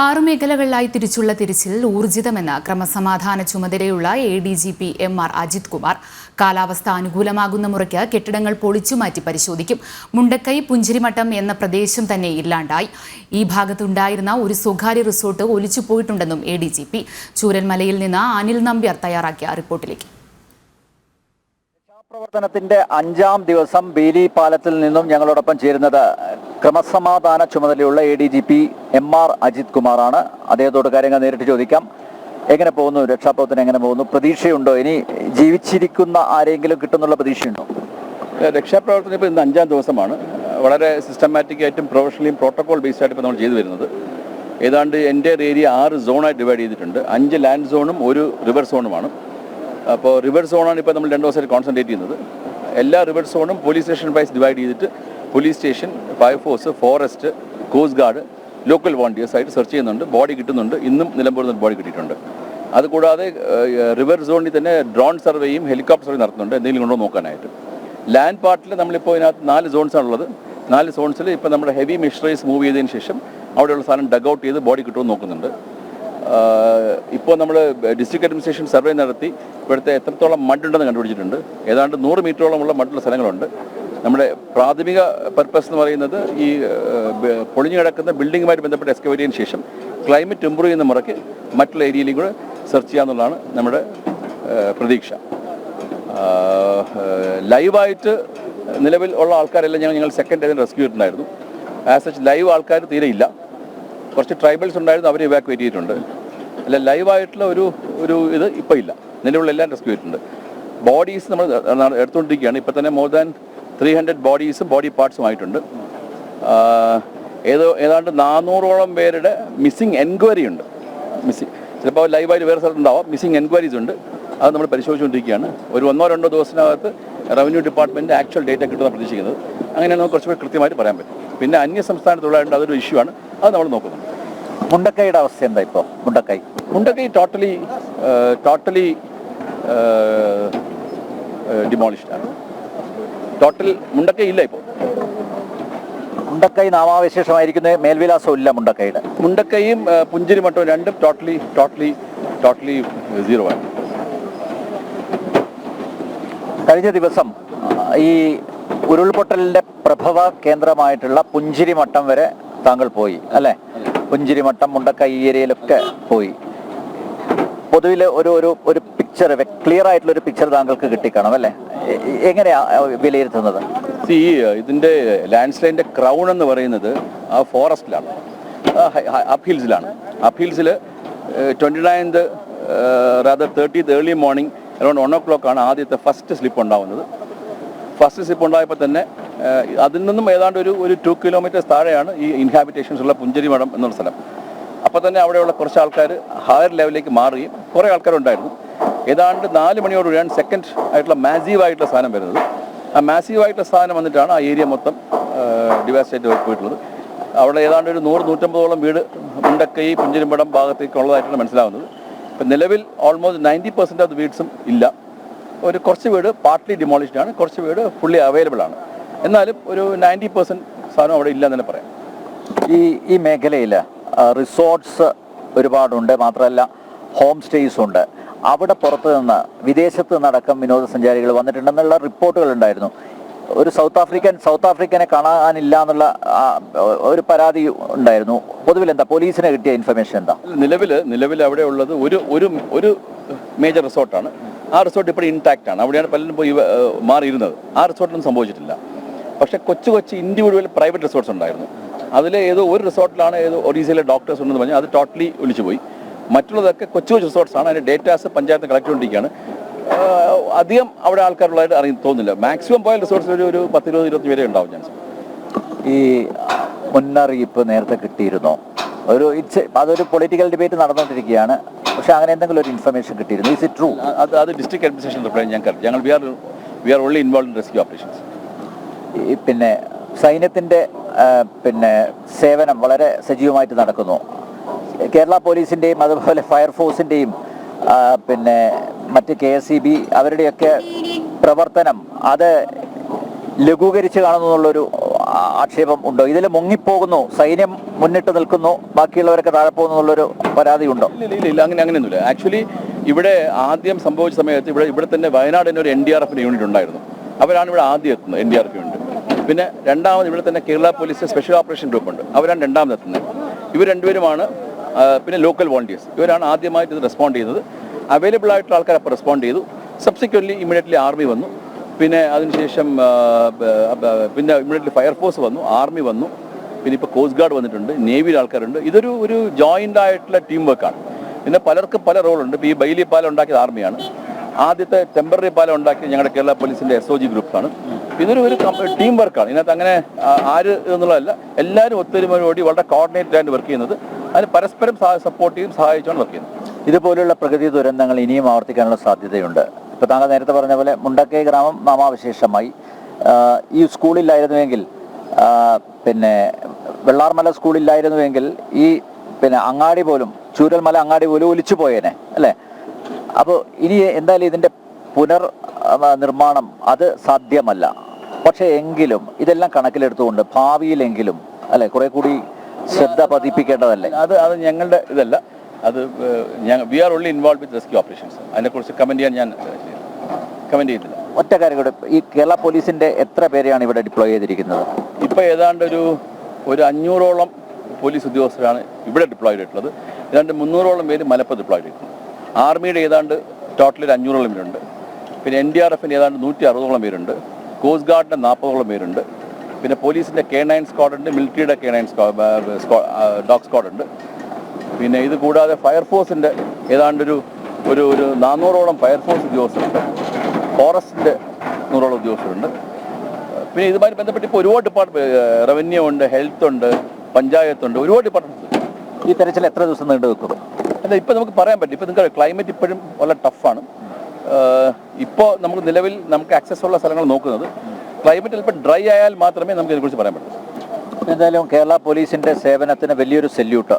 ആറു മേഖലകളിലായി തിരിച്ചുള്ള തിരിച്ചിൽ ഊർജിതമെന്ന് ക്രമസമാധാന ചുമതലയുള്ള A D G P M R Ajith Kumar. കാലാവസ്ഥ അനുകൂലമാകുന്ന മുറയ്ക്ക് കെട്ടിടങ്ങൾ പൊളിച്ചുമാറ്റി പരിശോധിക്കും. മുണ്ടക്കൈ പുഞ്ചിരിമട്ടം എന്ന പ്രദേശം തന്നെ ഇല്ലാണ്ടായി. ഈ ഭാഗത്തുണ്ടായിരുന്ന ഒരു സ്വകാര്യ റിസോർട്ട് ഒലിച്ചുപോയിട്ടുണ്ടെന്നും എ ഡി ജി പി. ചൂരൽമലയിൽ നിന്ന് അനിൽ നമ്പ്യാർ തയ്യാറാക്കിയ റിപ്പോർട്ടിലേക്ക്. പ്രവർത്തനത്തിന്റെ അഞ്ചാം ദിവസം ബേലി പാലത്തിൽ നിന്നും ഞങ്ങളോടൊപ്പം ചേരുന്നത് ക്രമസമാധാന ചുമതലയുള്ള A D G P M R Ajith കുമാറാണ്. അദ്ദേഹത്തോട് കാര്യങ്ങൾ നേരിട്ട് ചോദിക്കാം. എങ്ങനെ പോകുന്നു? രക്ഷാപ്രവർത്തനം എങ്ങനെ പോകുന്നു? പ്രതീക്ഷയുണ്ടോ? ഇനി ജീവിച്ചിരിക്കുന്ന ആരെങ്കിലും കിട്ടുന്നുള്ള പ്രതീക്ഷയുണ്ടോ? രക്ഷാപ്രവർത്തനം ഇപ്പോൾ ഇന്ന് അഞ്ചാം ദിവസമാണ്. വളരെ സിസ്റ്റമാറ്റിക് ആയിട്ടും പ്രൊഫഷണലിയും പ്രോട്ടോകോൾ ബേസ്ഡ് ആയിട്ട് ഇപ്പോൾ നമ്മൾ ചെയ്തു വരുന്നത്. ഏതാണ്ട് എന്റെ ഏരിയ ആറ് സോണായി ഡിവൈഡ് ചെയ്തിട്ടുണ്ട്. അഞ്ച് ലാൻഡ് സോണും ഒരു റിവർ സോണുമാണ് അപ്പോൾ റിവർ സോണാണ് ഇപ്പോൾ നമ്മൾ രണ്ട് ദിവസമായിട്ട് കോൺസെൻട്രേറ്റ് ചെയ്യുന്നത്. എല്ലാ റിവർ സോണും പോലീസ് സ്റ്റേഷൻ വൈസ് ഡിവൈഡ് ചെയ്തിട്ട് police station fire force forest coast guard local volunteers ആയിട്ട് സെർച്ച് ചെയ്യുന്നുണ്ട്. ബോഡി കിട്ടുന്നുണ്ട്. ഇന്നും നിലമ്പൂരിൽ നിന്ന് ബോഡി കിട്ടിയിട്ടുണ്ട്. അതുകൂടാതെ റിവർ സോണിൽ തന്നെ ഡ്രോൺ സർവേയും ഹെലികോപ്റ്റർ സർവേ നടത്തുന്നുണ്ട്. എന്തെങ്കിലും ഉണ്ടോ നോക്കാനായിട്ട്. ലാൻഡ് പാർട്ടിൽ നമ്മളിപ്പോൾ ഇതിനകത്ത് നാല് സോൺസാണ് ഉള്ളത്. നാല് സോൺസിൽ ഇപ്പോൾ നമ്മുടെ ഹെവി മെഷറൈസ് മൂവ് ചെയ്തതിന് ശേഷം അവിടെയുള്ള സാധനം ഡഗ് ഔട്ട് ചെയ്ത് ബോഡി കിട്ടുമെന്ന് നോക്കുന്നുണ്ട്. ഇപ്പോൾ നമ്മൾ ഡിസ്ട്രിക്ട് അഡ്മിനിസ്ട്രേഷൻ സർവേ നടത്തി ഇവിടുത്തെ എത്രത്തോളം മഡുണ്ടെന്ന് കണ്ടുപിടിച്ചിട്ടുണ്ട്. ഏതാണ്ട് നൂറ് മീറ്ററോളമുള്ള മഡുള്ള സ്ഥലങ്ങളുണ്ട്. നമ്മുടെ പ്രാഥമിക പർപ്പസ് എന്ന് പറയുന്നത് ഈ പൊളിഞ്ഞു കിടക്കുന്ന ബിൽഡിങ്ങുമായിട്ട് ബന്ധപ്പെട്ട് എക്സ്കവേറ്റ് ചെയ്തതിന് ശേഷം ക്ലൈമറ്റ് ഇമ്പ്രൂവ് ചെയ്യുന്ന മുറയ്ക്ക് മറ്റുള്ള ഏരിയയിലും കൂടെ സെർച്ച് ചെയ്യാന്നുള്ളതാണ് നമ്മുടെ പ്രതീക്ഷ. ലൈവായിട്ട് നിലവിൽ ഉള്ള ആൾക്കാരെല്ലാം ഞങ്ങൾ ഞങ്ങൾ സെക്കൻഡ് ഡേ റെസ്ക്യൂ ചെയ്തിട്ടുണ്ടായിരുന്നു. ആസ് സച്ച് ലൈവ് ആൾക്കാർ തീരെ ഇല്ല. കുറച്ച് ട്രൈബൽസ് ഉണ്ടായിരുന്നു അവരെ ഇവാക്വേറ്റ് ചെയ്തിട്ടുണ്ട്. അല്ല ലൈവായിട്ടുള്ള ഒരു ഒരു ഇത് ഇപ്പോൾ ഇല്ല. നിലവിലെല്ലാം റെസ്ക്യൂ ചെയ്തിട്ടുണ്ട്. ബോഡീസ് നമ്മൾ എടുത്തുകൊണ്ടിരിക്കുകയാണ്. ഇപ്പോൾ തന്നെ മോർ ദാൻ ത്രീ ഹൺഡ്രഡ് ബോഡീസും ബോഡി പാർട്സും ആയിട്ടുണ്ട് ഏതോ ഏതാണ്ട് നാനൂറോളം പേരുടെ മിസ്സിംഗ് എൻക്വയറി ഉണ്ട്. മിസ്സിംഗ് ചിലപ്പോൾ ലൈവായിട്ട് വേറെ സ്ഥലത്തുണ്ടാവാം മിസ്സിംഗ് എൻക്വയറീസ് ഉണ്ട്. അത് നമ്മൾ പരിശോധിച്ചുകൊണ്ടിരിക്കുകയാണ്. ഒരു ഒന്നോ രണ്ടോ ദിവസത്തിനകത്ത് റവന്യൂ ഡിപ്പാർട്ട്മെന്റ് ആക്ച്വൽ ഡേറ്റ കിട്ടുമെന്ന് പ്രതീക്ഷിക്കുന്നത്. അങ്ങനെ നമുക്ക് കുറച്ചുകൂടി കൃത്യമായിട്ട് പറയാൻ പറ്റും. പിന്നെ അന്യ സംസ്ഥാനത്തുള്ളതായിട്ട് അതൊരു ഇഷ്യൂ ആണ്. അത് നമ്മൾ നോക്കുന്നുണ്ട്. മുണ്ടക്കൈയുടെ അവസ്ഥ എന്താ ഇപ്പോൾ Mundakkai. Mundakkai totally totally demolished ആണ്. ടോട്ടൽ മുണ്ടക്കൈ ഇല്ല ഇപ്പോൾ മുണ്ടക്കൈ നാമാവശേഷമായിരിക്കുന്ന മേൽവിലാസം ഇല്ല മുണ്ടക്കൈയുടെ. മുണ്ടക്കൈയും പുഞ്ചിരിമട്ടവും രണ്ടും ടോട്ടലി ടോട്ടലി ടോട്ടലി സീറോ ആണ്. കഴിഞ്ഞ ദിവസം ഈ ഉരുൾപൊട്ടലിന്റെ പ്രഭവ കേന്ദ്രമായിട്ടുള്ള പുഞ്ചിരിമട്ടം വരെ താങ്കൾ പോയി അല്ലെ? പുഞ്ചിരിമട്ടം മുണ്ടക്കൈ ഏരിയയിലൊക്കെ പോയി. പൊതുവിൽ ഒരു ഒരു ഒരു പിക്ചർ ക്ലിയർ ആയിട്ടുള്ള ഒരു പിക്ചർ താങ്കൾക്ക് കിട്ടിക്കാണും അല്ലേ? എങ്ങനെയാ വിലയിരുത്തുന്നത്? ഈ ഇതിന്റെ ലാൻഡ് സ്ലൈഡിന്റെ ക്രൗൺ എന്ന് പറയുന്നത് ആ ഫോറസ്റ്റിലാണ് അപ്ഹിൽസിലാണ് അപ്ഹിൽസിൽ twenty ninth rather thirtieth early morning around one o'clock ആണ് ആദ്യത്തെ ഫസ്റ്റ് സ്ലിപ്പ് ഉണ്ടാവുന്നത്. ഫസ്റ്റ് സ്ലിപ്പ് ഉണ്ടായപ്പോൾ തന്നെ അതിൽ നിന്നും ഏതാണ്ട് ഒരു ഒരു ടു കിലോമീറ്റേഴ്സ് താഴെയാണ് ഈ ഇൻഹാബിറ്റേഷൻസ് ഉള്ള പുഞ്ചരി മഠം എന്നുള്ള സ്ഥലം. അപ്പോൾ തന്നെ അവിടെയുള്ള കുറച്ച് ആൾക്കാർ ഹയർ ലെവലിലേക്ക് മാറുകയും കുറേ ആൾക്കാരുണ്ടായിരുന്നു. ഏതാണ്ട് നാല് മണിയോടുകൂടിയാണ് സെക്കൻഡ് ആയിട്ടുള്ള മാസീവായിട്ടുള്ള സാധനം വരുന്നത്. ആ മാസീവായിട്ടുള്ള സാധനം വന്നിട്ടാണ് ആ ഏരിയ മൊത്തം ഡിവാസ്റ്റേറ്റ് പോയിട്ടുള്ളത്. അവിടെ ഏതാണ്ട് ഒരു നൂറ് നൂറ്റമ്പതോളം വീട് മുണ്ടക്കൈ പുഞ്ചിരിമ്പടം ഭാഗത്തേക്ക് ഉള്ളതായിട്ടാണ് മനസ്സിലാവുന്നത്. ഇപ്പം നിലവിൽ ഓൾമോസ്റ്റ് നയന്റി പെർസെന്റ് ഓഫ് വീഡ്സും ഇല്ല. ഒരു കുറച്ച് വീട് പാർട്ട്ലി ഡിമോളിഷ്ഡ് ആണ് കുറച്ച് വീട് ഫുള്ളി അവൈലബിൾ ആണ്. എന്നാലും ഒരു നയന്റി പെർസെന്റ് സാധനം അവിടെ ഇല്ല എന്ന് തന്നെ പറയാം. ഈ ഈ മേഖലയിൽ റിസോർട്ട്സ് ഒരുപാടുണ്ട് മാത്രമല്ല ഹോം സ്റ്റേസ് ഉണ്ട്. അവിടെ പുറത്തു നിന്ന് വിദേശത്ത് നിന്നടക്കം വിനോദസഞ്ചാരികൾ വന്നിട്ടുണ്ടെന്നുള്ള റിപ്പോർട്ടുകൾ ഉണ്ടായിരുന്നു. ഒരു സൗത്ത് ആഫ്രിക്കൻ സൗത്ത് ആഫ്രിക്കനെ കാണാനില്ല എന്നുള്ള ഒരു പരാതി ഉണ്ടായിരുന്നു. പൊതുവിൽ എന്താ? പോലീസിനെ കിട്ടിയ ഇൻഫർമേഷൻ എന്താ? നിലവിൽ നിലവിൽ അവിടെ ഉള്ളത് ഒരു ഒരു ഒരു മേജർ റിസോർട്ടാണ് ആ റിസോർട്ട് ഇപ്പോൾ ഇൻടാക്റ്റ് ആണ്. അവിടെയാണ് പലരും പോയി മാറിയിരുന്നത്. ആ റിസോർട്ടിനും സംഭവിച്ചിട്ടില്ല. പക്ഷെ കൊച്ചു കൊച്ചു ഇൻഡിവിജ്വൽ പ്രൈവറ്റ് റിസോർട്ട്സ് ഉണ്ടായിരുന്നു. അതിലെ ഏതോ ഒരു റിസോർട്ടിലാണ് ഏതോ ഒഡീസയിലെ ഡോക്ടേഴ്സ് ഉണ്ടെന്ന് പറഞ്ഞാൽ അത് ടോട്ടലി ഒലിച്ചുപോയി. മറ്റുള്ളതൊക്കെ കൊച്ചു കൊച്ചു റിസോർട്ട്സാണ് ആണ്. അതിന്റെ ഡേറ്റാസ് പഞ്ചായത്ത് കളക്ട് ചെയ്തുകൊണ്ടിരിക്കുകയാണ്. അധികം അവിടെ ആൾക്കാരുള്ളതായിട്ട് അറിയാൻ തോന്നുന്നില്ല. മാക്സിമം പോയ റിസോർട്ട്സിൽ ഒരു ഒരു പത്ത് ഇരുപത് ഇരുപത്തി വരെ ഉണ്ടാവും ചാൻസ് ഈ മുന്നറിയിപ്പ് നേരത്തെ കിട്ടിയിരുന്നോ? ഒരു ഇറ്റ്സ് അതൊരു പൊളിറ്റിക്കൽ ഡിബേറ്റ് നടന്നുകൊണ്ടിരിക്കുകയാണ് പക്ഷെ അങ്ങനെ എന്തെങ്കിലും ഒരു ഇൻഫർമേഷൻ കിട്ടിയിരുന്നു? ഇസ് ഇറ്റ് ട്രൂ അത് അത് ഡിസ്ട്രിക്ട് അഡ്മിനിസ്ട്രേഷൻ റിപ്ലൈ ഞങ്ങൾക്ക് ഞങ്ങൾ we are we are only involve in rescue operations പിന്നെ സൈന്യത്തിന്റെ പിന്നെ സേവനം വളരെ സജീവമായിട്ട് നടക്കുന്നു. കേരള പോലീസിന്റെയും അതുപോലെ ഫയർഫോഴ്സിന്റെയും പിന്നെ മറ്റ് കെ എസ് ഇ ബി അവരുടെയൊക്കെ പ്രവർത്തനം അത് ലഘൂകരിച്ച് കാണുന്നു എന്നുള്ളൊരു ആക്ഷേപം ഉണ്ടോ? ഇതിൽ മുങ്ങിപ്പോകുന്നു സൈന്യം മുന്നിട്ട് നിൽക്കുന്നു ബാക്കിയുള്ളവരൊക്കെ താഴെ പോകുന്നു എന്നുള്ളൊരു പരാതി ഉണ്ടോ ഇല്ല ഇല്ല, അങ്ങനെ അങ്ങനെയൊന്നുമില്ല. ആക്ച്വലി ഇവിടെ ആദ്യം സംഭവിച്ച സമയത്ത് ഇവിടെ ഇവിടെ തന്നെ വയനാടിന് ഒരു എൻ ഡി ആർ എഫിന്റെ യൂണിറ്റ് ഉണ്ടായിരുന്നു. അവരാണ് ഇവിടെ ആദ്യം എത്തുന്നത് N D R F unit പിന്നെ രണ്ടാമത് ഇവിടെ തന്നെ Kerala police special operation group ഉണ്ട്. അവരാണ് രണ്ടാമത് എത്തുന്നത്. ഇവർ രണ്ടുപേരുമാണ് പിന്നെ ലോക്കൽ വോളണ്ടിയേഴ്സ് ഇവരാണ് ആദ്യമായിട്ട് ഇത് റെസ്പോണ്ട് ചെയ്തത് അവൈലബിൾ ആയിട്ടുള്ള ആൾക്കാർ അപ്പോൾ റെസ്പോണ്ട് ചെയ്തു. സബ്സിക്വന്റ്ലി ഇമ്മീഡിയറ്റ്ലി ആർമി വന്നു. പിന്നെ അതിനുശേഷം പിന്നെ ഇമ്മീഡിയറ്റ്ലി ഫയർഫോഴ്സ് വന്നു. ആർമി വന്നു. പിന്നെ ഇപ്പോൾ കോസ്റ്റ് ഗാർഡ് വന്നിട്ടുണ്ട്. നേവിയിൽ ആൾക്കാരുണ്ട്. ഇതൊരു ഒരു ജോയിന്റ് ആയിട്ടുള്ള ടീം വർക്കാണ് പിന്നെ പലർക്കും പല റോളുണ്ട് ഇപ്പോൾ ഈ ബൈലി പാലം ഉണ്ടാക്കിയത് ആർമിയാണ് ആദ്യത്തെ ടെമ്പററി പാലം ഉണ്ടാക്കിയത് ഞങ്ങളുടെ കേരള പോലീസിന്റെ എസ് ഒ ജി ഗ്രൂപ്പാണ് ഇതൊരു ഒരു ടീം വർക്കാണ് ഇതിനകത്ത് അങ്ങനെ ആര് എന്നുള്ളതല്ല എല്ലാവരും ഒത്തൊരുമയോടി വളരെ കോർഡിനേറ്റഡ് ആയിട്ട് വർക്ക് ചെയ്യുന്നത് അതിന് പരസ്പരം സപ്പോർട്ട് ചെയ്യും സഹായിച്ചുകൊണ്ട് വർക്ക് ഇതുപോലുള്ള പ്രകൃതി ദുരന്തങ്ങൾ ഇനിയും ആവർത്തിക്കാനുള്ള സാധ്യതയുണ്ട്. ഇപ്പൊ താങ്കൾ നേരത്തെ പറഞ്ഞ പോലെ മുണ്ടക്കൈ ഗ്രാമം നാമാവശേഷമായി. ഈ സ്കൂളില്ലായിരുന്നുവെങ്കിൽ പിന്നെ വെള്ളാർമല സ്കൂളില്ലായിരുന്നുവെങ്കിൽ ഈ പിന്നെ അങ്ങാടി പോലും ചൂരൽമല അങ്ങാടി പോലും ഒലിച്ചു പോയേനെ അല്ലേ? അപ്പോൾ ഇനി എന്തായാലും ഇതിന്റെ പുനർ നിർമ്മാണം അത് സാധ്യമല്ല. പക്ഷേ എങ്കിലും ഇതെല്ലാം കണക്കിലെടുത്തുകൊണ്ട് ഭാവിയിലെങ്കിലും അല്ലെ കുറെ കൂടി ശ്രദ്ധ പതിപ്പിക്കേണ്ടതല്ലേ? അത് അത് ഞങ്ങളുടെ ഇതല്ല. അത് we are only involve with rescue operations അതിനെക്കുറിച്ച് കമന്റ് ചെയ്യാൻ ഞാൻ കമന്റ് ചെയ്തില്ല. ഒറ്റ കാര്യം കൂടെ ഈ കേരള പോലീസിന്റെ എത്ര പേരെയാണ് ഇവിടെ ഡിപ്ലോയ് ചെയ്തിരിക്കുന്നത്? ഇപ്പോൾ ഏതാണ്ട് ഒരു ഒരു അഞ്ഞൂറോളം പോലീസ് ഉദ്യോഗസ്ഥരാണ് ഇവിടെ ഡിപ്ലോയ് ചെയ്തിട്ടുള്ളത്. ഏതാണ്ട് മുന്നൂറോളം പേര് മലപ്പുറം ഡിപ്ലോയ് ചെയ്തിട്ടുണ്ട്. ആർമിയുടെ ഏതാണ്ട് ടോട്ടൽ ഒരു അഞ്ഞൂറോളം പേരുണ്ട്. പിന്നെ എൻ ഡി ആർ എഫിന്റെ ഏതാണ്ട് നൂറ്റി അറുപതോളം പേരുണ്ട്. കോസ്റ്റ് ഗാർഡിന്റെ നാൽപ്പതോളം പേരുണ്ട്. പിന്നെ പോലീസിന്റെ കെ നയൻ സ്ക്വാഡ് ഉണ്ട് മിലിറ്ററിയുടെ കെ നയൻ ഡോഗ് സ്ക്വാഡ് ഉണ്ട്. പിന്നെ ഇത് കൂടാതെ ഫയർഫോഴ്സിന്റെ ഏതാണ്ട് ഒരു ഒരു ഒരു നാനൂറോളം ഫയർഫോഴ്സ് ഉദ്യോഗസ്ഥരുണ്ട്. ഫോറസ്റ്റിന്റെ നൂറോളം ഉദ്യോഗസ്ഥരുണ്ട്. പിന്നെ ഇതുമായി ബന്ധപ്പെട്ട് ഇപ്പോൾ ഒരുപാട് ഡിപ്പാർട്ട്മെന്റ് റവന്യൂ ഉണ്ട് ഹെൽത്ത് ഉണ്ട് പഞ്ചായത്തുണ്ട് ഒരുപാട് ഡിപ്പാർട്ട്മെന്റ് ഈ തെരച്ചിൽ എത്ര ദിവസം നീണ്ടു നിൽക്കും അല്ല ഇപ്പോൾ നമുക്ക് പറയാൻ പറ്റും ഇപ്പോൾ നിങ്ങൾക്ക് ക്ലൈമറ്റ് ഇപ്പോഴും വളരെ ടഫാണ് ഇപ്പോൾ നമുക്ക് നിലവിൽ നമുക്ക് ആക്സസ് ഉള്ള സ്ഥലങ്ങൾ നോക്കുന്നത് ക്ലൈമറ്റ് അല്പം ഡ്രൈ ആയാൽ മാത്രമേ നമുക്ക് ഇതിനെക്കുറിച്ച് പറയാൻ പറ്റൂ. എന്തായാലും കേരള പോലീസിന്റെ സേവനത്തിന് വലിയൊരു സെല്യൂട്ട്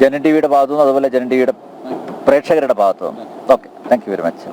ജനൻ ടി വിയുടെ ഭാഗത്തുനിന്നും അതുപോലെ ജനൻ ടി വിയുടെ പ്രേക്ഷകരുടെ ഭാഗത്തുനിന്നും. Okay thank you very much